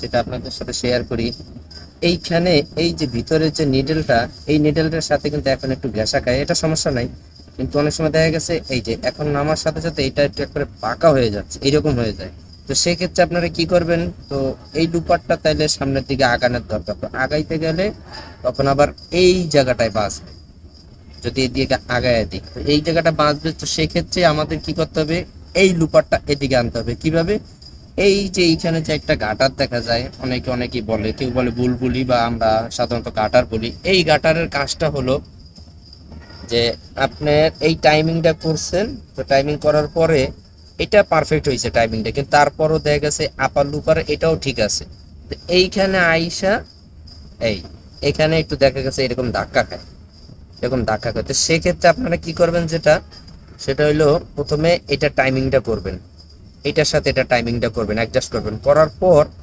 সেটা আপনাদের সাথে শেয়ার করি। এইখানে এই যে ভিতরের যে নিডেলটা এই নিডেলটার সাথে কিন্তু এখন একটু ঘেঁষা খায়। এটা সমস্যা নাই, কিন্তু অনেক সময় দেখা গেছে এই যে এখন নামার সাথে সাথে এটা একটু একবারে পাকা হয়ে যাচ্ছে এইরকম হয়ে যায়। তো সেক্ষেত্রে আপনারা কি করবেন? তো এই লুপারটা তাইলে সামনের দিকে আগানোর দরকার। তো আগাইতে গেলে তখন আবার এই জায়গাটায় বাঁচবে। যদি এদিকে আগায় দিই, তো এই জায়গাটা বাঁচবে। তো সেক্ষেত্রে আমাদের কি করতে হবে? এই লুপারটা এদিকে আনতে হবে। কীভাবে? এই যে এইখানে যে একটা গাটার দেখা যায়, অনেকে অনেকেই বলে, কেউ বলে বুলবুলি বা আমরা সাধারণত গাটার বলি। এই গাটারের কাজটা হলো যে আপনার এই টাইমিংটা করছেন, তো টাইমিং করার পরে এটা পারফেক্ট হয়েছে টাইমিংটা কিন্তু তারপরও দেখা গেছে আপার লুপার এটাও ঠিক আছে। তো এইখানে আইসা, এই, এখানে একটু দেখা গেছে এরকম ধাক্কা খায়, এরকম ধাক্কা খায়। তো সেক্ষেত্রে আপনারা কি করবেন যেটা, সেটা হলো প্রথমে এটা টাইমিংটা করবেন। এটার সাথে এটা টাইমিংটা করবেন অ্যাডজাস্ট করবেন। করার পর